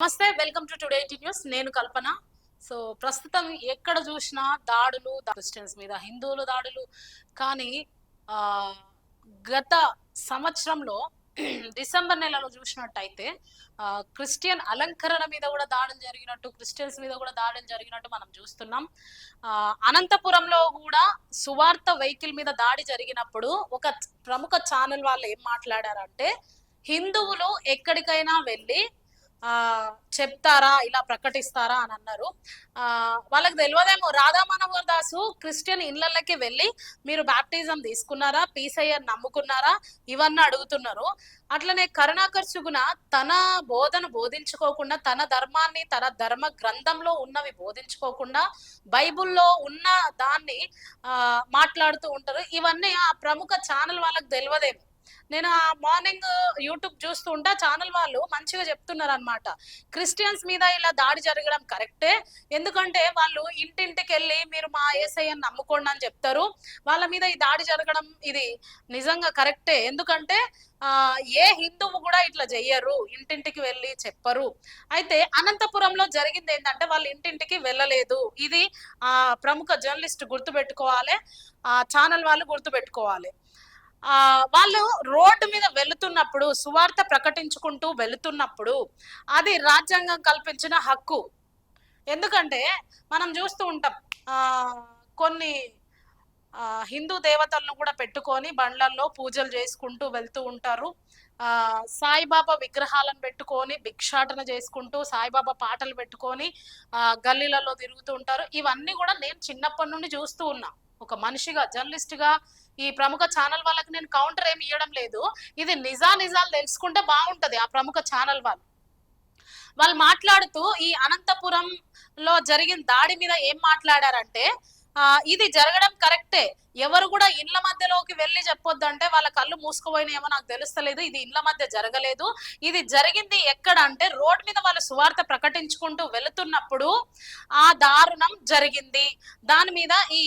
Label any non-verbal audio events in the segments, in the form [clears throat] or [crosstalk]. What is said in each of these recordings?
నమస్తే welcome to today news. నేను కల్పన. So ప్రస్తుతం ఎక్కడ చూసినా దాడులు క్రిస్టియన్స్ మీద హిందువుల దాడులు. కానీ గత సంవత్సరంలో [clears throat] డిసెంబర్ నెలలో చూసినట్టయితే క్రిస్టియన్ అలంకరణ మీద కూడా దాడులు జరిగినట్టు క్రిస్టియన్స్ మీద కూడా దాడులు జరిగినట్టు మనం చూస్తున్నాం. అనంతపురంలో కూడా సువార్త వెహికల్ మీద దాడి జరిగినప్పుడు ఒక ప్రముఖ ఛానల్ వాళ్ళు ఏం మాట్లాడారంటే హిందువులు ఎక్కడికైనా వెళ్ళి చెప్తారా ఇలా ప్రకటిస్తారా అని అన్నారు. ఆ వాళ్ళకి తెలియదేమో రాధా మనోహర్ దాసు క్రిస్టియన్ ఇళ్ళకి వెళ్ళి మీరు బాప్టిజం తీసుకున్నారా పీసయ్యర్ నమ్ముకున్నారా ఇవన్నీ అడుగుతున్నారు. అట్లనే కరుణాకర్ చుగున తన బోధన బోధించుకోకుండా తన ధర్మాన్ని తన ధర్మ గ్రంథంలో ఉన్నవి బోధించుకోకుండా బైబిల్లో ఉన్న దాన్ని ఆ మాట్లాడుతూ ఉంటారు. ఇవన్నీ ఆ ప్రముఖ ఛానల్ వాళ్ళకి తెలియదేమో నేను ఆ మార్నింగ్ యూట్యూబ్ చూస్తూ ఉంటా ఛానల్ వాళ్ళు మంచిగా చెప్తున్నారు అనమాట క్రిస్టియన్స్ మీద ఇలా దాడి జరగడం కరెక్టే. ఎందుకంటే వాళ్ళు ఇంటింటికి వెళ్ళి మీరు మా ఏసఐని నమ్ముకోండి అని చెప్తారు. వాళ్ళ మీద ఈ దాడి జరగడం ఇది నిజంగా కరెక్టే. ఎందుకంటే ఆ ఏ హిందువు కూడా ఇట్లా చెయ్యరు ఇంటింటికి వెళ్ళి చెప్పరు. అయితే అనంతపురంలో జరిగింది ఏంటంటే వాళ్ళు ఇంటింటికి వెళ్ళలేదు. ఇది ఆ ప్రముఖ జర్నలిస్ట్ గుర్తుపెట్టుకోవాలి. ఆ ఛానల్ వాళ్ళు గుర్తుపెట్టుకోవాలి. ఆ వాళ్ళు రోడ్డు మీద వెళుతున్నప్పుడు సువార్త ప్రకటించుకుంటూ వెళుతున్నప్పుడు అది రాజ్యాంగం కల్పించిన హక్కు. ఎందుకంటే మనం చూస్తూ ఉంటాం ఆ కొన్ని హిందూ దేవతలను కూడా పెట్టుకొని బండ్లల్లో పూజలు చేసుకుంటూ వెళ్తూ ఉంటారు. ఆ సాయిబాబా విగ్రహాలను పెట్టుకొని భిక్షాటన చేసుకుంటూ సాయిబాబా పాటలు పెట్టుకొని ఆ గల్లీలలో తిరుగుతూ ఉంటారు. ఇవన్నీ కూడా నేను చిన్నప్పటి నుండి చూస్తూ ఉన్నా. ఒక మనిషిగా జర్నలిస్ట్గా ఈ ప్రముఖ ఛానల్ వాళ్ళకి నేను కౌంటర్ ఏమి ఇవ్వడం లేదు. ఇది నిజా నిజాలు తెలుసుకుంటే బాగుంటది ఆ ప్రముఖ ఛానల్ వాళ్ళు. వాళ్ళు మాట్లాడుతూ ఈ అనంతపురం లో జరిగిన దాడి మీద ఏం మాట్లాడారంటే ఆ ఇది జరగడం కరెక్టే. ఎవరు కూడా ఇండ్ల మధ్యలోకి వెళ్ళి చెప్పొద్దు అంటే వాళ్ళ కళ్ళు మూసుకుపోయినాయేమో నాకు తెలుస్తలేదు. ఇది ఇండ్ల మధ్య జరగలేదు. ఇది జరిగింది ఎక్కడ అంటే రోడ్ మీద వాళ్ళు సువార్త ప్రకటించుకుంటూ వెళుతున్నప్పుడు ఆ దారుణం జరిగింది. దాని మీద ఈ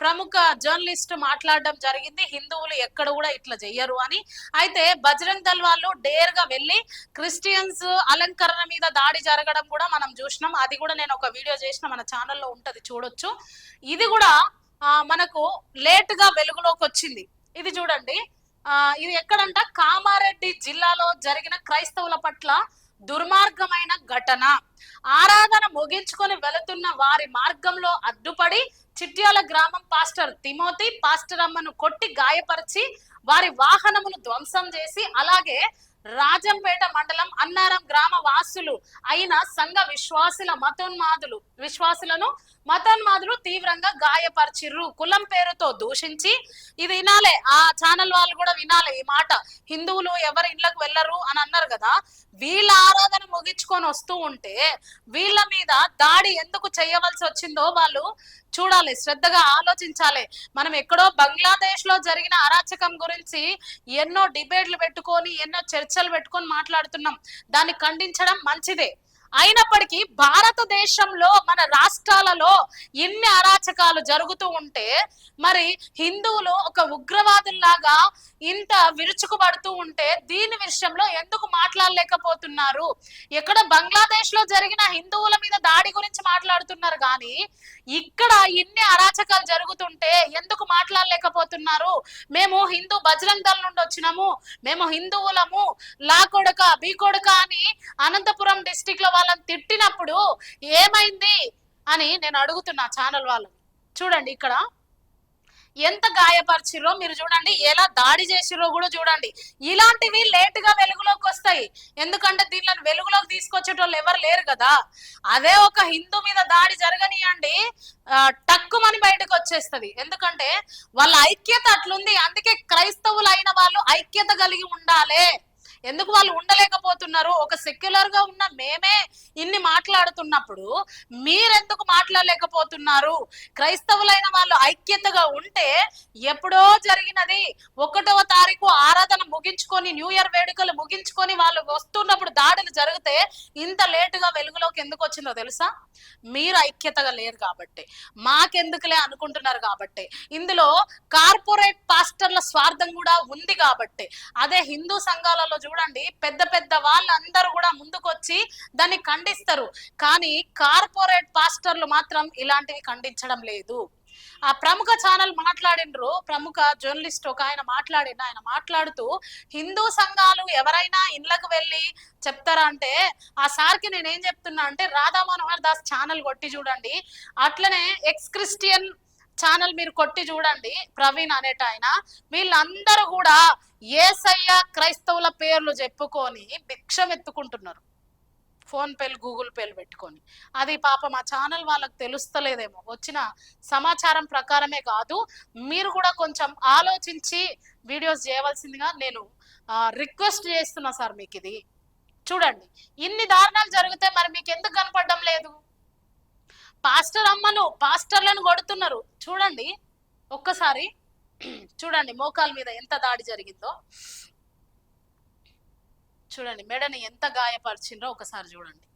ప్రముఖ జర్నలిస్ట్ మాట్లాడడం జరిగింది. హిందువులు ఎక్కడ కూడా ఇట్లా చెయ్యరు అని. అయితే బజరంగ్ దళ్ వాళ్ళు డేర్గా వెళ్ళి క్రిస్టియన్స్ అలంకరణ మీద దాడి జరగడం కూడా మనం చూసినాం. అది కూడా నేను ఒక వీడియో చేసిన మన ఛానల్లో ఉంటది చూడొచ్చు. ఇది కూడా ఆ, మనకు లేట్గా వెలుగులోకి వచ్చింది. ఇది చూడండి. ఆ ఇది ఎక్కడంట? కామారెడ్డి జిల్లాలో జరిగిన క్రైస్తవుల పట్ల దుర్మార్గమైన ఘటన. ఆరాధన ముగించుకొని వెళుతున్న వారి మార్గంలో అడ్డుపడి చిట్యాల గ్రామం పాస్టర్ తిమోతి పాస్టర్ అమ్మను కొట్టి గాయపరిచి వారి వాహనమును ధ్వంసం చేసి అలాగే రాజంపేట మండలం అన్నారం గ్రామ వాసులు అయిన సంఘ విశ్వాసుల మతోన్మాదులు విశ్వాసులను మతాన్మాదులు తీవ్రంగా గాయపరిచిర్రు. కులం పేరుతో దూషించి ఇది వినాలే. ఆ ఛానల్ వాళ్ళు కూడా వినాలే ఈ మాట. హిందువులు ఎవరి ఇళ్ళకు వెళ్ళరు అని అన్నారు కదా. వీళ్ళ ఆరాధన ముగించుకొని వస్తూ ఉంటే వీళ్ళ మీద దాడి ఎందుకు చేయవలసి వచ్చిందో వాళ్ళు చూడాలి శ్రద్ధగా ఆలోచించాలి. మనం ఎక్కడో బంగ్లాదేశ్లో జరిగిన అరాచకం గురించి ఎన్నో డిబేట్లు పెట్టుకొని ఎన్నో చర్చలు పెట్టుకొని మాట్లాడుతున్నాం. దాన్ని ఖండించడం మంచిదే. అయినప్పటికీ భారతదేశంలో మన రాష్ట్రాలలో ఎన్ని అరాచకాలు జరుగుతూ ఉంటే మరి హిందువులు ఒక ఉగ్రవాదుల్లాగా ఇంత విరుచుకుపడుతూ ఉంటే దీని విషయంలో ఎందుకు మాట్లాడలేకపోతున్నారు? ఎక్కడ బంగ్లాదేశ్లో జరిగిన హిందువుల మీద దాడి గురించి మాట్లాడుతున్నారు కానీ ఇక్కడ ఇన్ని అరాచకాలు జరుగుతుంటే ఎందుకు మాట్లాడలేకపోతున్నారు? మేము హిందూ బజరంగ్ దళ నుండి వచ్చినాము మేము హిందువులము లా కొడక బీ కొడక అని అనంతపురం డిస్టిక్లో వాళ్ళని తిట్టినప్పుడు ఏమైంది అని నేను అడుగుతున్నా ఛానల్ వాళ్ళని చూడండి ఇక్కడ. ఎంత గాయపరిచిరో మీరు చూడండి ఎలా దాడి చేసిరో కూడా చూడండి. ఇలాంటివి లేట్గా వెలుగులోకి వస్తాయి. ఎందుకంటే దీనిలో వెలుగులోకి తీసుకొచ్చేటోళ్ళు ఎవరు లేరు కదా. అదే ఒక హిందూ మీద దాడి జరగనియండి టక్కుమని బయటకు వచ్చేస్తుంది. ఎందుకంటే వాళ్ళ ఐక్యత అట్లుంది. అందుకే క్రైస్తవులు అయిన వాళ్ళు ఐక్యత కలిగి ఉండాలి. ఎందుకు వాళ్ళు ఉండలేకపోతున్నారు? ఒక సెక్యులర్గా ఉన్న మేమే ఇన్ని మాట్లాడుతున్నప్పుడు మీరెందుకు మాట్లాడలేకపోతున్నారు? క్రైస్తవులైన వాళ్ళు ఐక్యతగా ఉంటే ఎప్పుడో జరిగినది. ఒకటవ తారీఖు ఆరాధన ముగించుకొని న్యూ ఇయర్ వేడుకలు ముగించుకొని వాళ్ళు వస్తున్నప్పుడు దాడులు జరిగితే ఇంత లేటుగా వెలుగులోకి ఎందుకు వచ్చిందో తెలుసా? మీరు ఐక్యతగా లేరు కాబట్టి. మాకెందుకులే అనుకుంటున్నారు కాబట్టి. ఇందులో కార్పొరేట్ పాస్టర్ల స్వార్థం కూడా ఉంది కాబట్టి. అదే హిందూ సంఘాలలో చూడ చూడండి పెద్ద పెద్ద వాళ్ళందరూ కూడా ముందుకొచ్చి దాన్ని ఖండిస్తారు. కానీ కార్పొరేట్ పాస్టర్లు మాత్రం ఇలాంటివి ఖండించడం లేదు. ఆ ప్రముఖ ఛానల్ మాట్లాడినరు ప్రముఖ జర్నలిస్ట్ ఒక ఆయన మాట్లాడిన ఆయన మాట్లాడుతూ హిందూ సంఘాలు ఎవరైనా ఇండ్లకు వెళ్ళి చెప్తారా అంటే ఆ సార్కి నేను ఏం చెప్తున్నా అంటే రాధా మనోహర్ దాస్ ఛానల్ కొట్టి చూడండి. అట్లనే ఎక్స్ క్రిస్టియన్ ఛానల్ మీరు కొట్టి చూడండి ప్రవీణ్ అనేట ఆయన. వీళ్ళందరూ కూడా ఏసయ్య క్రైస్తవుల పేర్లు చెప్పుకొని భిక్షం ఎత్తుకుంటున్నారు. ఫోన్ పేలు గూగుల్ పేలు పెట్టుకొని. అది పాపం ఆ ఛానల్ వాళ్ళకి తెలుస్తలేదేమో. వచ్చిన సమాచారం ప్రకారమే కాదు మీరు కూడా కొంచెం ఆలోచించి వీడియోస్ చేయవలసిందిగా నేను రిక్వెస్ట్ చేస్తున్నా సార్ మీకు ఇది. చూడండి ఇన్ని దారుణాలు జరిగితే మరి మీకు ఎందుకు కనపడడం లేదు? పాస్టర్ అమ్మను పాస్టర్లను కొడుతున్నారు. చూడండి ఒక్కసారి. చూడండి మోకాల మీద ఎంత దాడి జరిగిందో. చూడండి మెడని ఎంత గాయపరిచిండ్రో ఒకసారి చూడండి.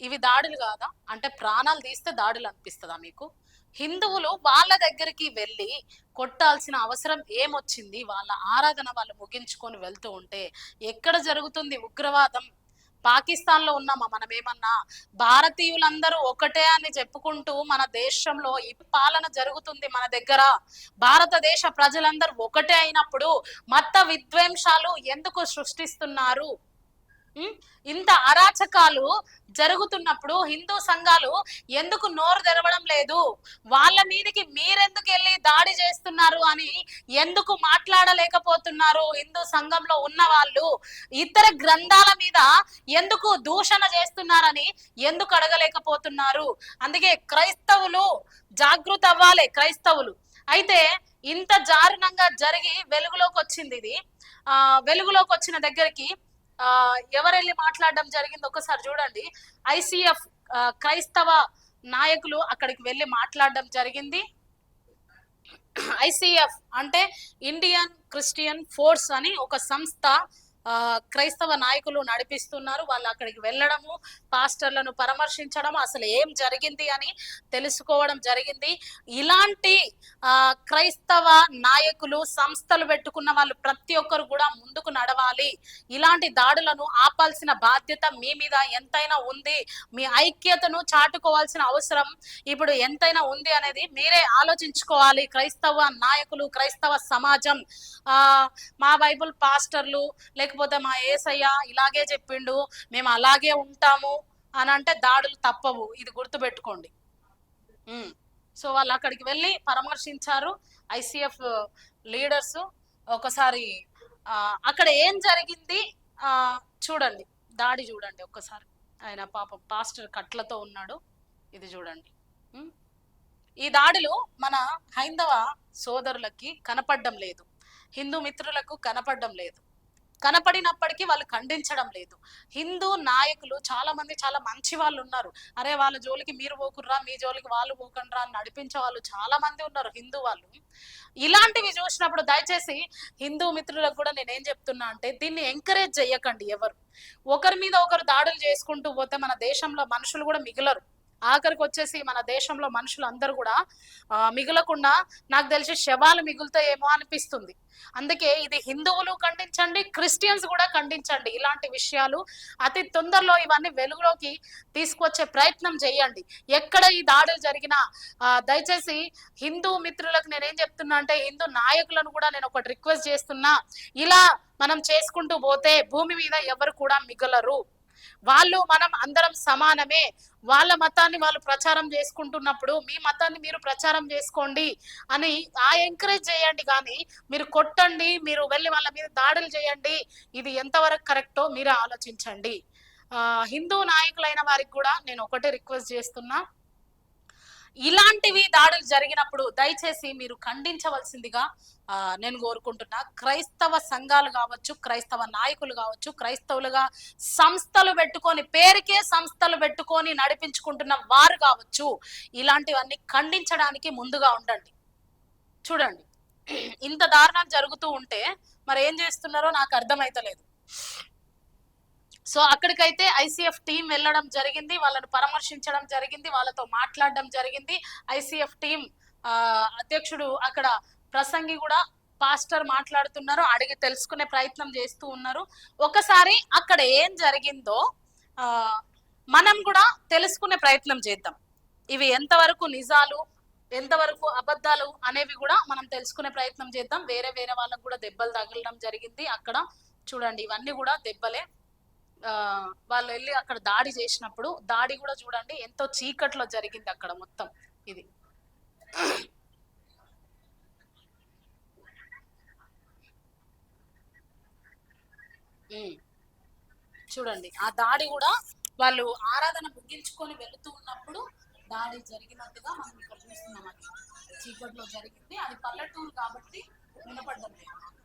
ఇవి దాడులు కాదా? అంటే ప్రాణాలు తీస్తే దాడులు అనిపిస్తుందా మీకు? హిందువులు వాళ్ళ దగ్గరికి వెళ్ళి కొట్టాల్సిన అవసరం ఏమొచ్చింది? వాళ్ళ ఆరాధన వాళ్ళు ముగించుకొని వెళ్తూ ఉంటే ఎక్కడ జరుగుతుంది ఉగ్రవాదం? పాకిస్తాన్లో ఉన్నామా? మనం ఏమన్నా భారతీయులందరూ ఒకటే అని చెప్పుకుంటూ మన దేశంలో ఈ పాలన జరుగుతుంది మన దగ్గర. భారతదేశ ప్రజలందరూ ఒకటే అయినప్పుడు మత విద్వేంషాలు ఎందుకు సృష్టిస్తున్నారు? ఇంత అరాచకాలు జరుగుతున్నప్పుడు హిందూ సంఘాలు ఎందుకు నోరు తెరవడం లేదు? వాళ్ళ మీదకి మీరెందుకు వెళ్ళి దాడి చేస్తున్నారు అని ఎందుకు మాట్లాడలేకపోతున్నారు హిందూ సంఘంలో ఉన్న వాళ్ళు? ఇతర గ్రంథాల మీద ఎందుకు దూషణ చేస్తున్నారని ఎందుకు అడగలేకపోతున్నారు? అందుకే క్రైస్తవులు జాగృత అవ్వాలి క్రైస్తవులు. అయితే ఇంత దారుణంగా జరిగి వెలుగులోకి వచ్చింది ఇది. ఆ వెలుగులోకి వచ్చిన దగ్గరికి ఆ ఎవరెళ్ళి మాట్లాడడం జరిగింది ఒకసారి చూడండి. ఐసిఎఫ్ క్రైస్తవ నాయకులు అక్కడికి వెళ్ళి మాట్లాడడం జరిగింది. ఐసిఎఫ్ అంటే ఇండియన్ క్రిస్టియన్ ఫోర్స్ అని ఒక సంస్థ క్రైస్తవ నాయకులు నడిపిస్తున్నారు. వాళ్ళు అక్కడికి వెళ్ళడము పాస్టర్లను పరామర్శించడం అసలు ఏం జరిగింది అని తెలుసుకోవడం జరిగింది. ఇలాంటి క్రైస్తవ నాయకులు సంస్థలు పెట్టుకున్న వాళ్ళు ప్రతి ఒక్కరు కూడా ముందుకు నడవాలి. ఇలాంటి దాడులను ఆపాల్సిన బాధ్యత మీ మీద ఎంతైనా ఉంది. మీ ఐక్యతను చాటుకోవాల్సిన అవసరం ఇప్పుడు ఎంతైనా ఉంది అనేది మీరే ఆలోచించుకోవాలి. క్రైస్తవ నాయకులు క్రైస్తవ సమాజం మా బైబుల్ పాస్టర్లు లేకపోతే మా ఏసయ్య ఇలాగే చెప్పిండు మేము అలాగే ఉంటాము అని అంటే దాడులు తప్పవు. ఇది గుర్తుపెట్టుకోండి. పెట్టుకోండి సో వాళ్ళు అక్కడికి వెళ్ళి పరామర్శించారు ఐసిఎఫ్ లీడర్స్. ఒకసారి అక్కడ ఏం జరిగింది? చూడండి. దాడి చూడండి ఒక్కసారి. ఆయన పాపం పాస్టర్ కట్లతో ఉన్నాడు. ఇది చూడండి. ఈ దాడులు మన హైందవ సోదరులకి కనపడడం లేదు. హిందూ మిత్రులకు కనపడడం లేదు. కనపడినప్పటికీ వాళ్ళు ఖండించడం లేదు. హిందూ నాయకులు చాలా మంది చాలా మంచి వాళ్ళు ఉన్నారు. అరే వాళ్ళ జోలికి మీరు పోకుర్రా మీ జోలికి వాళ్ళు పోకండ్రా అని నడిపించే వాళ్ళు చాలా మంది ఉన్నారు హిందూ వాళ్ళు. ఇలాంటివి చూసినప్పుడు దయచేసి హిందూ మిత్రులకు కూడా నేనేం చెప్తున్నా అంటే దీన్ని ఎంకరేజ్ చెయ్యకండి ఎవరు. ఒకరి మీద ఒకరు దాడులు చేసుకుంటూ పోతే మన దేశంలో మనుషులు కూడా మిగలరు. ఆఖరికి వచ్చేసి మన దేశంలో మనుషులు అందరూ కూడా ఆ, మిగలకుండా నాకు తెలిసి శవాలు మిగులుతాయేమో అనిపిస్తుంది. అందుకే ఇది హిందువులు ఖండించండి క్రిస్టియన్స్ కూడా ఖండించండి. ఇలాంటి విషయాలు అతి తొందరలో ఇవన్నీ వెలుగులోకి తీసుకొచ్చే ప్రయత్నం చేయండి. ఎక్కడ ఈ దాడులు జరిగినా దయచేసి హిందూ మిత్రులకు నేనేం చెప్తున్నా అంటే హిందూ నాయకులను కూడా నేను ఒకటి రిక్వెస్ట్ చేస్తున్నా. ఇలా మనం చేసుకుంటూ పోతే భూమి మీద ఎవరు కూడా మిగలరు. వాళ్ళు మనం అందరం సమానమే. వాళ్ళ మతాన్ని వాళ్ళు ప్రచారం చేసుకుంటున్నప్పుడు మీ మతాన్ని మీరు ప్రచారం చేసుకోండి అని ఆ ఎంకరేజ్ చేయండి కానీ మీరు కొట్టండి మీరు వెళ్ళి వాళ్ళ మీద దాడులు చేయండి. ఇది ఎంతవరకు కరెక్టో మీరే ఆలోచించండి. హిందూ నాయకులైన వారికి కూడా నేను ఒకటే రిక్వెస్ట్ చేస్తున్నా. ఇలాంటివి దాడులు జరిగినప్పుడు దయచేసి మీరు ఖండించవలసిందిగా నేను కోరుకుంటున్నా. క్రైస్తవ సంఘాలు కావచ్చు క్రైస్తవ నాయకులు కావచ్చు క్రైస్తవులుగా సంస్థలు పెట్టుకొని పేరుకే సంస్థలు పెట్టుకొని నడిపించుకుంటున్న వారు కావచ్చు ఇలాంటివన్నీ ఖండించడానికి ముందుగా ఉండండి. చూడండి ఇంత దారుణాలు జరుగుతూ ఉంటే మరి ఏం చేస్తున్నారో నాకు అర్థమైతలేదు. సో అక్కడికైతే ఐసీఎఫ్ టీం వెళ్ళడం జరిగింది వాళ్ళను పరామర్శించడం జరిగింది వాళ్ళతో మాట్లాడడం జరిగింది. ఐసీఎఫ్ టీం అధ్యక్షుడు అక్కడ ప్రసంగి కూడా పాస్టర్ మాట్లాడుతున్నారు అడిగి తెలుసుకునే ప్రయత్నం చేస్తూ ఉన్నారు. ఒకసారి అక్కడ ఏం జరిగిందో మనం కూడా తెలుసుకునే ప్రయత్నం చేద్దాం. ఇవి ఎంతవరకు నిజాలు ఎంతవరకు అబద్ధాలు అనేవి కూడా మనం తెలుసుకునే ప్రయత్నం చేద్దాం. వేరే వేరే వాళ్ళకు కూడా దెబ్బలు తగలడం జరిగింది అక్కడ. చూడండి ఇవన్నీ కూడా దెబ్బలే. వాళ్ళు వెళ్ళి అక్కడ దాడి చేసినప్పుడు దాడి కూడా చూడండి ఎంతో చీకట్లో జరిగింది అక్కడ మొత్తం ఇది. చూడండి ఆ దాడి కూడా వాళ్ళు ఆరాధన ముగించుకొని వెళుతూ ఉన్నప్పుడు దాడి జరిగినట్టుగా మనం ఇక్కడ చూస్తున్నాం అది చీకట్లో జరిగింది అది పల్లెటూరు కాబట్టి వినపడ్డం లేదు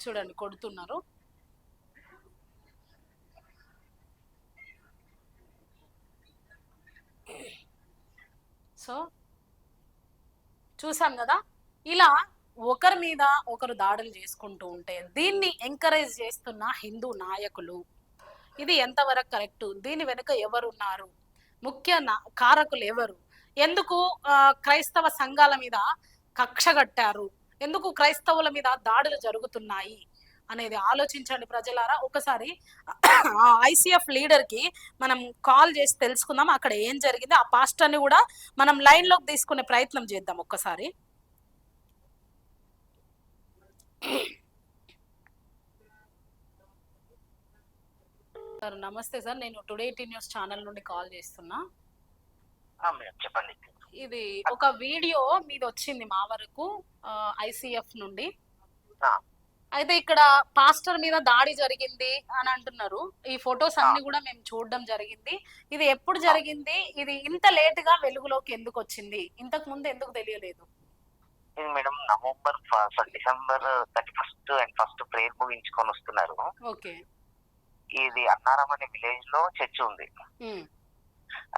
చూడండి కొడుతున్నారు. సో చూసాం కదా? ఇలా ఒకరి మీద ఒకరు దాడులు చేసుకుంటూ ఉంటే దీన్ని ఎంకరేజ్ చేస్తున్న హిందూ నాయకులు ఇది ఎంతవరకు కరెక్ట్ దీని వెనుక ఎవరున్నారు? ముఖ్య కారకులు ఎవరు? ఎందుకు క్రైస్తవ సంఘాల మీద కక్ష కట్టారు? ఎందుకు క్రైస్తవుల మీద దాడులు జరుగుతున్నాయి అనేది ఆలోచించండి ప్రజలారా. ఒకసారి ఆ ఐసీఎఫ్ లీడర్కి మనం కాల్ చేసి తెలుసుకుందాం అక్కడ ఏం జరిగింది. ఆ పాస్టర్ని కూడా మనం లైన్లోకి తీసుకునే ప్రయత్నం చేద్దాం ఒక్కసారి. సార్ నమస్తే సార్. నేను టుడే టీ న్యూస్ ఛానల్ నుండి కాల్ చేస్తున్నా. చెప్పండి. ఇది ఒక వీడియో మీది వచ్చింది మా వరకు ఐసీఎఫ్ నుండి. అయితే ఇక్కడ పాస్టర్ మీద దాడి జరిగింది అని అంటున్నారు. ఈ ఫొటోస్ అన్ని కూడా మేము చూడడం జరిగింది. ఇది ఎప్పుడు జరిగింది? ఇది ఇంత లేట్గా వెలుగులోకి ఎందుకు వచ్చింది? ఇంతకు ముందు ఎందుకు తెలియలేదు? Madam November December thirty first and first prayer ముగించుకొని వస్తున్నారు. ఓకే. ఇది అన్నారం అనే విలేజ్లో చర్చ్ ఉంది.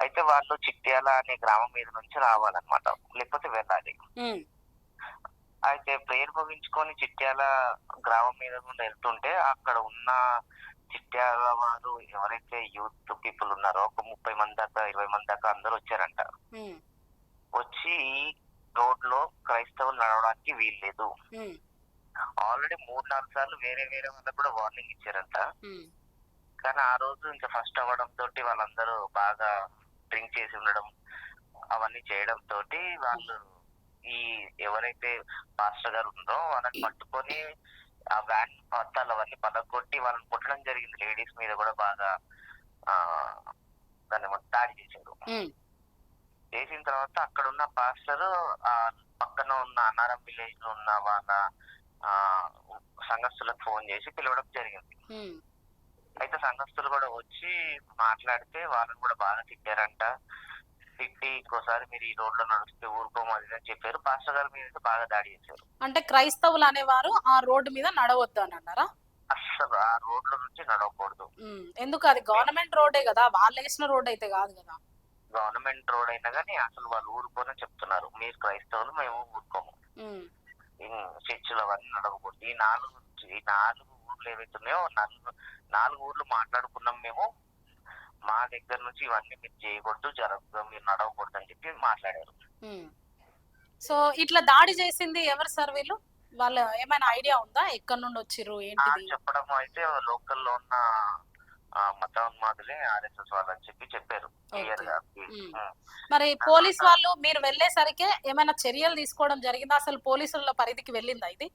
అయితే వాళ్ళు చిట్యాల అనే గ్రామం మీద నుంచి రావాలన్నమాట. లేకపోతే వెళ్ళాలి. అయితే ప్రేయర్ ముగించుకొని చిట్యాల గ్రామం మీద నుండి వెళ్తుంటే అక్కడ ఉన్న చిట్యాల వారు ఎవరైతే యూత్ పీపుల్ ఉన్నారో ఒక ముప్పై మంది దాకా ఇరవై మంది దాకా అందరూ వచ్చారంట. వచ్చి ఈ రోడ్లో క్రైస్తవులు నడవడానికి వీల్లేదు. ఆల్రెడీ మూడు నాలుగు సార్లు వేరే వేరే వాళ్ళకి కూడా వార్నింగ్ ఇచ్చారంట. కానీ ఆ రోజు ఇంకా ఫస్ట్ అవ్వడం తోటి వాళ్ళందరూ బాగా డ్రింక్ చేసి ఉండడం అవన్నీ చేయడం తోటి వాళ్ళు ఈ ఎవరైతే పాస్టర్ గారు ఉందో వాళ్ళని పట్టుకొని ఆ వ్యాన్ అద్దాలు అవన్నీ పలగొట్టి వాళ్ళని కొట్టడం జరిగింది. లేడీస్ మీద కూడా బాగా ఆ దాన్ని దాడి చేశారు. చేసిన తర్వాత అక్కడ ఉన్న పాస్టర్ ఆ పక్కన ఉన్న అన్నారం విలేజ్లో ఉన్న వాళ్ళ ఆ సంఘస్థులకు ఫోన్ చేసి పిలవడం జరిగింది. అయితే సంఘస్థులు కూడా వచ్చి మాట్లాడితే వాళ్ళని కూడా బాగా తిట్టారంట. తిట్టి ఇంకోసారి మీరు ఈ రోడ్లో నడిస్తే ఊరుకోము అది ఇది అని చెప్పారు. పాస్టర్ గారి మీద బాగా దాడి చేశారు. అంటే క్రైస్తవులు అనేవారు ఆ రోడ్డు మీద నడవద్దు అని అన్నారా? అస్సలు ఆ రోడ్లో నుంచి నడవకూడదు. ఎందుకు? అది గవర్నమెంట్ రోడ్డే కదా. వాళ్ళు వేసిన రోడ్ అయితే కాదు కదా. గవర్నమెంట్ రోడ్ అయినా కానీ అసలు వాళ్ళు ఊరుకోనని చెప్తున్నారు. మీరు క్రైస్తవులు మేము ఊరుకోము. చర్చిలు అవన్నీ నడవకూడదు. ఈ నాలుగు ఈ నాలుగు ఊర్లు ఏవైతే ఉన్నాయో నాలుగు నాలుగు ఊర్లు మాట్లాడుకున్నాం మేము. మా దగ్గర నుంచి ఇవన్నీ మీరు చేయకూడదు జరగదు మీరు నడవకూడదు అని చెప్పి మాట్లాడారు. సో ఇట్లా దాడి చేసింది ఎవరు సార్ వీళ్ళు? వాళ్ళ ఏమైనా ఐడియా ఉందా? ఎక్కడి నుండి వచ్చిర్రు? ఆ ఏంటిది చెప్పడం అయితే లోకల్లో ఉన్న ఆ, మతోన్మాదులే ఆర్ఎస్ఎస్ వాళ్ళు అని చెప్పి చెప్పారు. క్లియర్గా. మరి పోలీస్ వాళ్ళు మీరు వెళ్ళేసరికి ఏమైనా చర్యలు తీసుకోవడం జరిగిందా? అసలు పోలీసుల పరిధికి వెళ్ళిందా ఇది?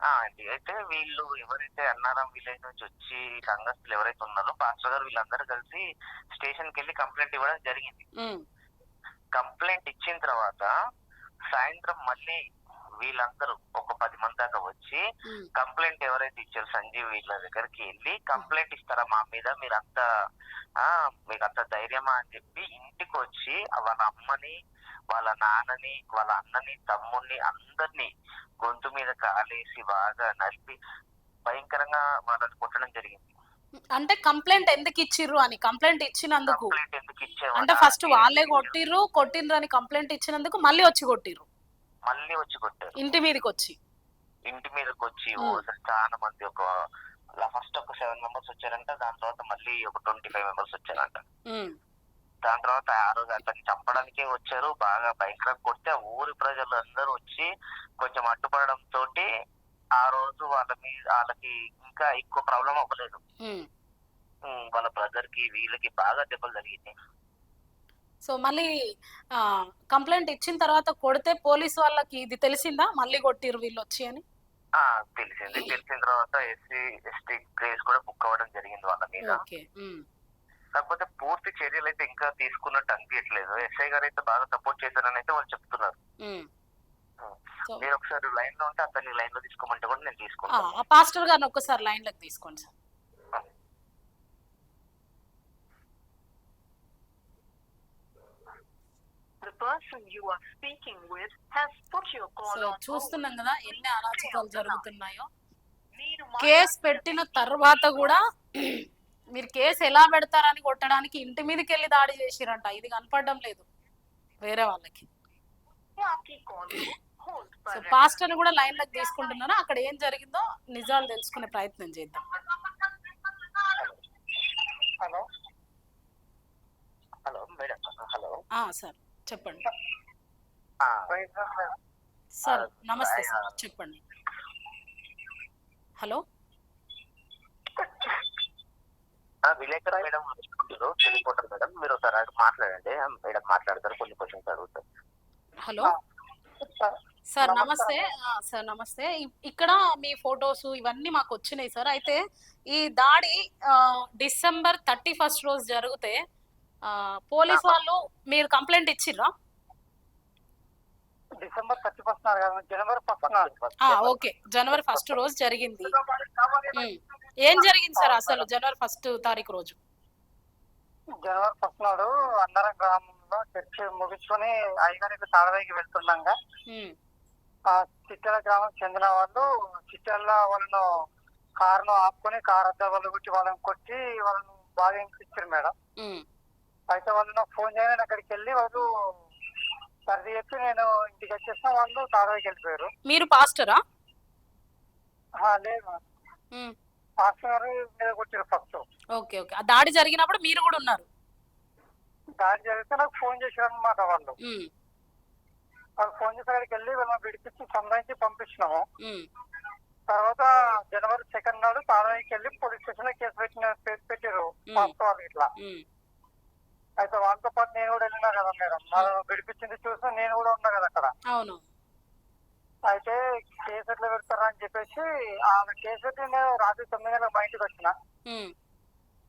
అయితే వీళ్ళు ఎవరైతే అన్నారం విలేజ్ నుంచి వచ్చి సంఘస్థులు ఎవరైతే ఉన్నారో పాస్టర్ గారు వీళ్ళందరూ కలిసి స్టేషన్కి వెళ్ళి కంప్లైంట్ ఇవ్వడం జరిగింది. కంప్లైంట్ ఇచ్చిన తర్వాత సాయంత్రం మళ్ళీ వీళ్ళందరూ ఒక పది మంది దాకా వచ్చి కంప్లైంట్ ఎవరైతే ఇచ్చారో సంజీవ్ వీళ్ళ దగ్గరికి వెళ్ళి కంప్లైంట్ ఇస్తారా మా మీద? మీరంతా ఆ మీకు అంత ధైర్యమా అని చెప్పి ఇంటికి వచ్చి వాళ్ళ అమ్మని వాళ్ళ నాన్నని వాళ్ళ అన్నని తమ్ముడిని అందరినీ గొంతు మీద కాలేసి బాగా నలిపి భయంకరంగా వాళ్ళని కొట్టడం జరిగింది. అంటే కంప్లైంట్ ఎందుకు ఇచ్చిర్రు అని? కంప్లైంట్ ఇచ్చినందుకు? అంటే ఫస్ట్ వాళ్ళే కొట్టిర్రు కొట్టిండ్రు అని కంప్లైంట్ ఇచ్చినందుకు మళ్ళీ వచ్చి కొట్టిర్రు? మళ్ళీ వచ్చి కొట్టారు. ఇంటి మీదకి వచ్చి ఇంటి మీదకి వచ్చి చాలా మంది ఒక ఫస్ట్ ఒక సెవెన్ మెంబర్స్ వచ్చారంట దాని తర్వాత మళ్ళీ ఒక ట్వంటీ ఫైవ్ మెంబర్స్ వచ్చారంట. దాని తర్వాత ఆ రోజు అతన్ని చంపడానికే వచ్చారు. బాగా భయంకరంగా కొడితే ఊరి ప్రజలు అందరూ వచ్చి కొంచెం అడ్డుపడడం తోటి ఆ రోజు వాళ్ళ మీద వాళ్ళకి ఇంకా ఎక్కువ ప్రాబ్లం అవ్వలేదు. వాళ్ళ బ్రదర్కి వీళ్ళకి బాగా దెబ్బలు జరిగింది సో మళ్ళీ కంప్లైంట్ ఇచ్చిన తర్వాత కొడితే పోలీస్ వాళ్ళకి ఇది తెలిసిందా? మళ్ళీ కొట్టిర్రు వీళ్ళు వచ్చి అని? ఆ తెలిసింది. తెలిసిన తర్వాత ఎస్సీ ఎస్టీ కేసు కూడా బుక్ అవ్వడం జరిగింది వాళ్ళ మీద. కాకపోతే పూర్తి చర్యలు అయితే ఇంకా తీసుకున్నట్టు అనిపించట్లేదు ఎస్ఐ గారు అయితే బాగా సపోర్ట్ చేశారని అయితే వాళ్ళు చెప్తున్నారు. మీరు ఒకసారి లైన్లో ఉంటే అతన్ని లైన్లో తీసుకోమంటే కూడా నేను తీసుకుంటాను. ఆ పాస్టర్ గారిని ఒక్కసారి లైన్లోకి తీసుకోండి సార్. సో. చూస్తున్నాం కదా ఎన్ని అరాచకాలు జరుగుతున్నాయో. మీరు కేసు పెట్టిన తర్వాత కూడా మీరు కేసు ఎలా పెడతారని కొట్టడానికి ఇంటి మీదకి వెళ్ళి దాడి చేసిరంట. ఇది కనపడడం లేదు. వేరే వాళ్ళకి. సో పాస్టర్ కూడా లైన్లో తీసుకుంటున్నారా? అక్కడ ఏం జరిగిందో నిజాలు తెలుసుకునే ప్రయత్నం చేద్దాం. Hello. Hello madam. Hello. Sir. చెప్పండి. సార్ నమస్తే సార్. చెప్పండి. హలో. విలేకరు మేడం తెలియపోతారు మేడం. మీరు ఒకసారి మాట్లాడండి. మేడం మాట్లాడతారు. కొన్ని క్వశ్చన్స్ అడుగుతారు. హలో? సార్ నమస్తే. సార్ నమస్తే. ఇక్కడ మీ ఫొటోస్ ఇవన్నీ మాకు వచ్చినాయి సార్. అయితే ఈ దాడి డిసెంబర్ థర్టీ ఫస్ట్ రోజు జరిగితే పోలీస్ వాళ్ళు మీరు complaint ఇచ్చిర్రా? December thirty first January first okay. January first రోజు జరిగింది. ఏం జరిగింది సార్ అసలు జనవరి ఫస్ట్ తారీఖు రోజు? జనవరి ఫస్ట్ నాడు అన్నరం గ్రామంలో చర్చ్ ముగించుకొని ఐగారికి తాడవైకి వెళ్తుండగా ఆ చిట్టెల గ్రామం చెందిన వాళ్ళు చిట్టెల వాళ్ళను కారును ఆపుకొని కారు అద్దం వాళ్ళు కొట్టి వాళ్ళని కొట్టి వాళ్ళను బాగా హింసించారు మేడం. అయితే వాళ్ళు నాకు ఫోన్ చేయని అక్కడికి వెళ్ళి వాళ్ళు సర్ది చెప్పి నేను ఇంటికి వచ్చేసిన వాళ్ళు తాడవైకి వెళ్ళిపోయారు. మీరు పాస్టరా? ఆ, లేదు ఉమ్, పాస్టర్ గారు మీద కొట్టారు ఫస్ట్. Okay okay. ఆ దాడి జరిగినప్పుడు మీరు కూడా ఉన్నారు? దాడి జరిగితే నాకు ఫోన్ చేశారు అనమాట వాళ్ళు. ఉమ్, వాళ్ళు ఫోన్ చేసి అక్కడికి వెళ్ళి వీళ్ళని విడిపించి సంధానించి పంపించినాము. ఉమ్, తర్వాత జనవరి సెకండ్ నాడు తారాయికి వెళ్ళి పోలీస్ స్టేషన్లో కేసు పెట్టిన పెట్టారు మ్మ్. పాస్టర్ వాళ్ళు ఇట్లా. ఉమ్, అయితే వాళ్ళతో పాటు నేను కూడా వెళ్ళినా కదా మేడం. వాళ్ళు విడిపించింది చూసి నేను కూడా ఉన్నా కదా అక్కడ. అవును. అయితే కేసు ఎట్లా పెడతారా అని చెప్పేసి ఆ కేసు పెట్టి నేను రాత్రి తొమ్మిది గంటలకు మా ఇంటికి వచ్చిన. ఉమ్,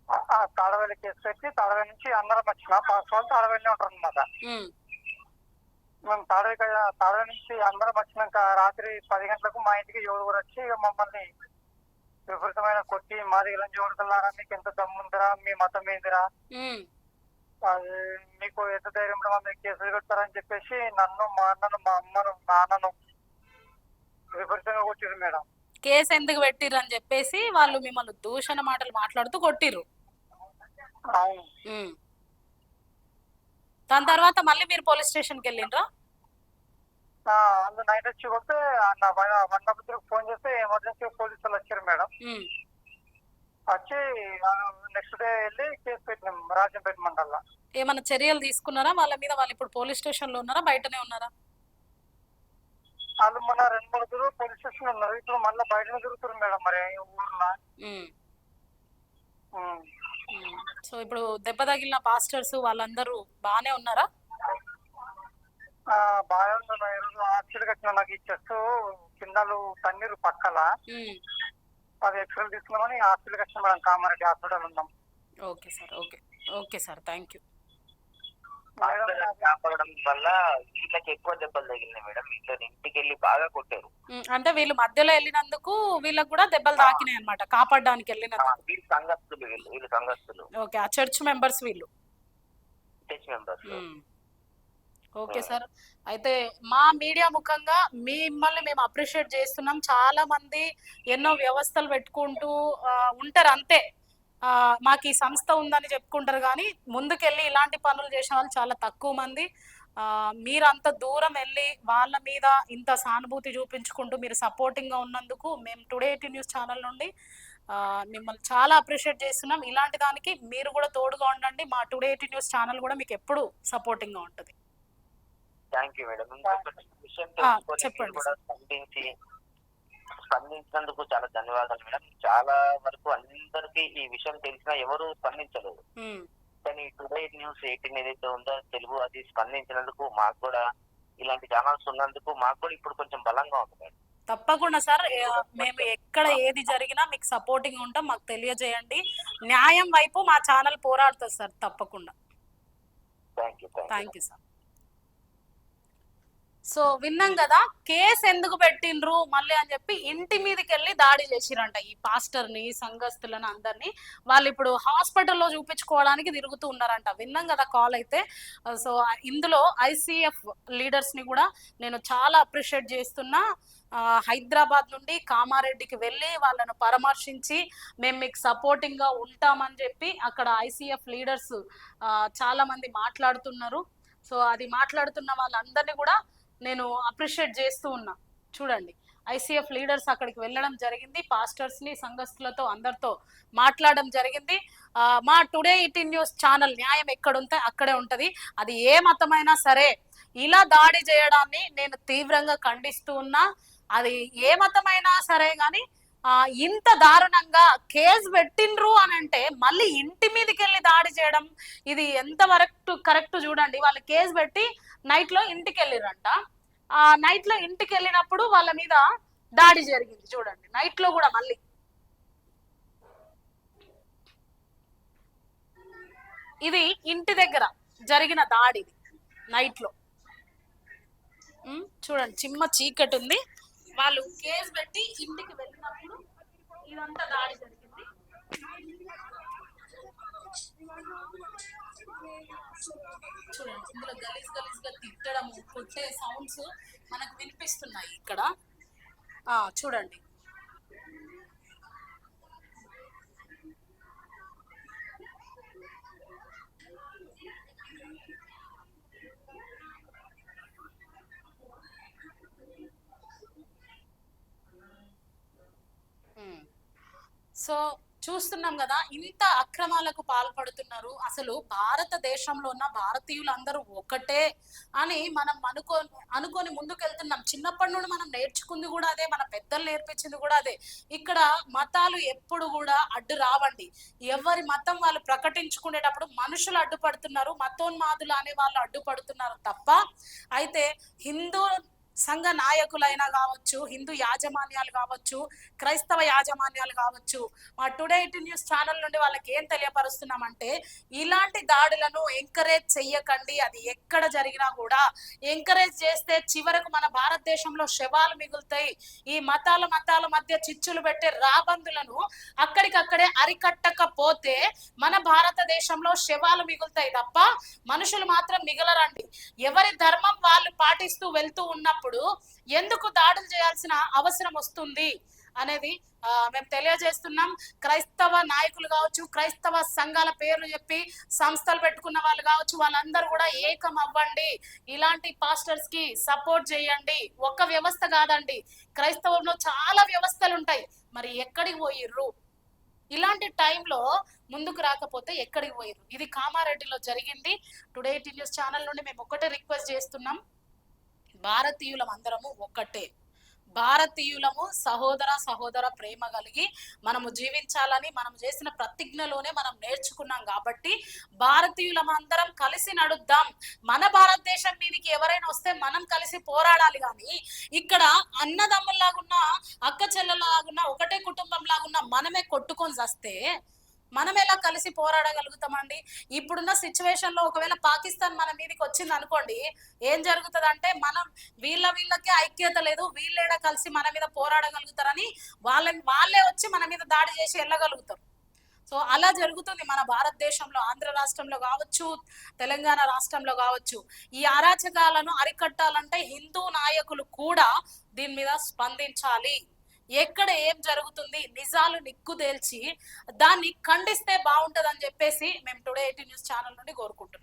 ఆ- ఆ తాడవేలి కేసు పెట్టి తాడవేలి నుంచి అందరం వచ్చిన. పాస్టర్ వాళ్ళు తాడవేలి ఉంటారు అనమాట మేము తాడవి తాడవి నుంచి అందరం వచ్చినాక రాత్రి పది గంటలకు మా ఇంటికి ఏడుగురు వచ్చి మమ్మల్ని విపరీతమైన కొట్టి మా దగ్గర చూడుతున్నారా మీకు ఎంత దమ్ముందిరా మీ మతం ఏందిరా? మీకు ఎంత ధైర్యంలో మా మీద కేసులు పెడతారని చెప్పేసి నన్ను మా అన్నను మా అమ్మను నాన్నను విపరీతంగా కొట్టిరు మేడం. కేసు ఎందుకు పెట్టిర్రు అని చెప్పేసి వాళ్ళు మిమ్మల్ని దూషణ మాటలు మాట్లాడుతూ కొట్టిర్రు. దాని తర్వాత మళ్ళీ మీరు పోలీస్ స్టేషన్కి వెళ్ళిండ్రా? ఆ, వాళ్ళు నైట్ వచ్చి కొడితే నా ఫోన్ చేస్తే ఎమర్జెన్సీ పోలీసులు వచ్చారు మేడం. వచ్చి నెక్స్ట్ డే వెళ్ళి కేసు పెట్టినాం రాజంపేట మండలంలో. ఏమైనా చర్యలు తీసుకున్నారా? వాళ్ళ మీద వాళ్ళు ఇప్పుడు పోలీస్ స్టేషన్లో ఉన్నారా? బయటనే ఉన్నారా? వాళ్ళు మొన్న రెండు మూడు పోలీస్ స్టేషన్ ఉన్నారు. ఇప్పుడు మళ్ళీ బయట తిరుగుతున్నారు మేడం మరి ఊర్లో. సో ఇప్పుడు దెబ్బ తగిలిన పాస్టర్స్ వాళ్ళందరూ బాగానే ఉన్నారా? ఆ, బాగా వచ్చిన నాకు ఈ చెస్ట్ కిందలు తన్నీరు పక్కల. ఉమ్, అది ఎక్స్రే తీసుకున్నామని హాస్పిటల్కి వచ్చిన మేడం కామారెడ్డి హాస్పిటల్ ఉన్నాం. Okay sir okay. Okay sir thank you. Hospital కాపాడడం వల్ల వీళ్ళకి ఎక్కువ దెబ్బలు తగిలినాయి మేడం. వీళ్ళని ఇంటికి వెళ్ళి బాగా కొట్టారు. అంటే వీళ్ళు మధ్యలో వెళ్ళినందుకు వీళ్ళకి కూడా దెబ్బలు తాకినాయి అనమాట కాపాడడానికి వెళ్ళినందుకు. వీళ్ళు వీళ్ళు ఓకే ఆ చర్చ్ మెంబర్స్ వీళ్ళు. Church members. Okay sir. అయితే మా మీడియా ముఖంగా మిమ్మల్ని మేము అప్రిషియేట్ చేస్తున్నాం. చాలా మంది ఎన్నో వ్యవస్థలు పెట్టుకుంటూ ఉంటారు అంతే. మాకు ఈ సంస్థ ఉందని చెప్పుకుంటారు కానీ ముందుకెళ్ళి ఇలాంటి పనులు చేసే వాళ్ళు చాలా తక్కువ మంది. ఆ, మీరు అంత దూరం వెళ్ళి వాళ్ళ మీద ఇంత సానుభూతి చూపించుకుంటూ మీరు సపోర్టింగ్గా ఉన్నందుకు మేము టుడే ఎయిటీ న్యూస్ ఛానల్ నుండి మిమ్మల్ని చాలా అప్రిషియేట్ చేస్తున్నాం. ఇలాంటి దానికి మీరు కూడా తోడుగా ఉండండి. మా టుడే ఎయిటీ న్యూస్ ఛానల్ కూడా మీకు ఎప్పుడు సపోర్టింగ్గా ఉంటుంది. థ్యాంక్ యూ మేడం ఇంకొకటి విషయం తెలుసుకొని కూడా స్పందించి స్పందించినందుకు చాలా ధన్యవాదాలు మేడం చాలా వరకు అందరికీ ఈ విషయం తెలిసినా ఎవరు స్పందించలేదు. ఉమ్, కానీ టుడే న్యూస్ ఎయిటీన్ ఏదైతే ఉందో తెలుగు అది స్పందించినందుకు మాకు కూడా ఇలాంటి ఛానల్స్ ఉన్నందుకు మాకు కూడా ఇప్పుడు కొంచెం బలంగా ఉంది మేడం తప్పకుండా సార్. మేము ఎక్కడ ఏది జరిగినా మీకు సపోర్టింగ్ ఉంటాం మాకు తెలియజేయండి. న్యాయం వైపు మా ఛానల్ పోరాడుతుంది సార్ తప్పకుండా. థ్యాంక్ యూ సార్ సో విన్నాం కదా కేసు ఎందుకు పెట్టిండ్రు మళ్ళీ అని చెప్పి ఇంటి మీదకి వెళ్ళి దాడి చేసిరంట ఈ పాస్టర్ని సంఘస్థులను అందరినీ. వాళ్ళు ఇప్పుడు హాస్పిటల్లో చూపించుకోవడానికి తిరుగుతూ ఉన్నారంట. విన్నాం కదా కాల్ అయితే? సో ఇందులో ఐసీఎఫ్ లీడర్స్ని కూడా నేను చాలా అప్రిషియేట్ చేస్తున్నా. హైదరాబాద్ నుండి కామారెడ్డికి వెళ్ళి వాళ్ళను పరామర్శించి మేము మీకు సపోర్టింగ్గా ఉంటామని చెప్పి అక్కడ ఐసీఎఫ్ లీడర్స్ చాలా మంది మాట్లాడుతున్నారు. సో అది మాట్లాడుతున్న వాళ్ళందరినీ కూడా నేను అప్రిషియేట్ చేస్తూ ఉన్నా. చూడండి ఐసీఎఫ్ లీడర్స్ అక్కడికి వెళ్ళడం జరిగింది. పాస్టర్స్ని సంఘస్థులతో అందరితో మాట్లాడడం జరిగింది. మా టుడే ఇటీ న్యూస్ ఛానల్ న్యాయం ఎక్కడ ఉంటే అక్కడే ఉంటది. అది ఏ మతమైనా సరే ఇలా దాడి చేయడాన్ని నేను తీవ్రంగా ఖండిస్తూ ఉన్నా. అది ఏ మతమైనా సరే కానీ ఆ, ఇంత దారుణంగా కేసు పెట్టిండ్రు అని అంటే మళ్ళీ ఇంటి మీదకి వెళ్ళి దాడి చేయడం ఇది ఎంత వరకు కరెక్ట్ చూడండి. వాళ్ళు కేసు పెట్టి నైట్లో ఇంటికి వెళ్ళిరంట ఆ నైట్లో ఇంటికి వెళ్ళినప్పుడు వాళ్ళ మీద దాడి జరిగింది చూడండి. నైట్లో కూడా మళ్ళీ. ఇది ఇంటి దగ్గర జరిగిన దాడి నైట్లో. చూడండి చిమ్మ చీకటి ఉంది. వాళ్ళు కేసు పెట్టి ఇంటికి వెళ్ళినప్పుడు ఇదంతా దాడి జరిగింది. చూడండి ఇందులో గలీజ్ గలీజ్గా తిట్టడము కొట్టే సౌండ్స్ మనకు వినిపిస్తున్నాయి ఇక్కడ. ఆ చూడండి. Hmm. సో చూస్తున్నాం కదా ఇంత అక్రమాలకు పాల్పడుతున్నారు. అసలు భారతదేశంలో ఉన్న భారతీయులందరూ ఒకటే అని మనం అనుకో అనుకొని ముందుకెళ్తున్నాం. చిన్నప్పటి నుండి మనం నేర్చుకుంది కూడా అదే మన పెద్దలు నేర్పించింది కూడా అదే. ఇక్కడ మతాలు ఎప్పుడు కూడా అడ్డు రావండి. ఎవరి మతం వాళ్ళు ప్రకటించుకునేటప్పుడు మనుషులు అడ్డుపడుతున్నారు మతోన్మాదులు అనే వాళ్ళు అడ్డుపడుతున్నారు తప్ప అయితే హిందూ సంఘ నాయకులైనా కావచ్చు హిందూ యాజమాన్యాలు కావచ్చు క్రైస్తవ యాజమాన్యాలు కావచ్చు మా టుడే ఇటు న్యూస్ ఛానల్ నుండి వాళ్ళకి ఏం తెలియపరుస్తున్నామంటే ఇలాంటి దాడులను ఎంకరేజ్ చెయ్యకండి. అది ఎక్కడ జరిగినా కూడా ఎంకరేజ్ చేస్తే చివరకు మన భారతదేశంలో శవాలు మిగులుతాయి. ఈ మతాల మతాల మధ్య చిచ్చులు పెట్టే రాబందులను అక్కడికక్కడే అరికట్టకపోతే మన భారతదేశంలో శవాలు మిగులుతాయి తప్ప మనుషులు మాత్రం మిగలరండి. ఎవరి ధర్మం వాళ్ళు పాటిస్తూ వెళ్తూ ఉన్నప్పుడు ఎందుకు దాడులు చేయాల్సిన అవసరం వస్తుంది అనేది మేము తెలియజేస్తున్నాం. క్రైస్తవ నాయకులు కావచ్చు క్రైస్తవ సంఘాల పేర్లు చెప్పి సంస్థలు పెట్టుకున్న వాళ్ళు కావచ్చు వాళ్ళందరూ కూడా ఏకం అవ్వండి. ఇలాంటి పాస్టర్స్కి సపోర్ట్ చేయండి. ఒక్క వ్యవస్థ కాదండి. క్రైస్తవంలో చాలా వ్యవస్థలు ఉంటాయి. మరి ఎక్కడికి పోయిర్రు? ఇలాంటి టైంలో ముందుకు రాకపోతే ఎక్కడికి పోయిర్రు? ఇది కామారెడ్డిలో జరిగింది. టుడే టీ న్యూస్ ఛానల్ నుండి మేము ఒకటే రిక్వెస్ట్ చేస్తున్నాం. భారతీయులం అందరము ఒక్కటే. భారతీయులము సహోదర సహోదర ప్రేమ కలిగి మనము జీవించాలని మనం చేసిన ప్రతిజ్ఞలోనే మనం నేర్చుకున్నాం కాబట్టి భారతీయులం అందరం కలిసి నడుద్దాం. మన భారతదేశం మీదకి ఎవరైనా వస్తే మనం కలిసి పోరాడాలి కానీ ఇక్కడ అన్నదమ్ముల్లాగున్న అక్క చెల్లెల్లాగున్న ఒకటే కుటుంబం లాగున్న మనమే కొట్టుకొని వస్తే మనం ఎలా కలిసి పోరాడగలుగుతామండి? ఇప్పుడున్న సిచ్యువేషన్లో ఒకవేళ పాకిస్తాన్ మన మీదకి వచ్చింది అనుకోండి ఏం జరుగుతుంది అంటే మనం వీళ్ళ వీళ్ళకి ఐక్యత లేదు వీళ్ళేడా కలిసి మన మీద పోరాడగలుగుతారని వాళ్ళ వాళ్ళే వచ్చి మన మీద దాడి చేసి వెళ్ళగలుగుతారు. సో అలా జరుగుతుంది మన భారతదేశంలో ఆంధ్ర రాష్ట్రంలో కావచ్చు తెలంగాణ రాష్ట్రంలో కావచ్చు. ఈ అరాచకాలను అరికట్టాలంటే హిందూ నాయకులు కూడా దీని మీద స్పందించాలి. ఎక్కడ ఏం జరుగుతుంది నిజాలు నిక్కు తేల్చి దాన్ని ఖండిస్తే బాగుంటదని చెప్పేసి మేము టుడే ఎయిటీ న్యూస్ ఛానల్ నుండి కోరుకుంటున్నాం.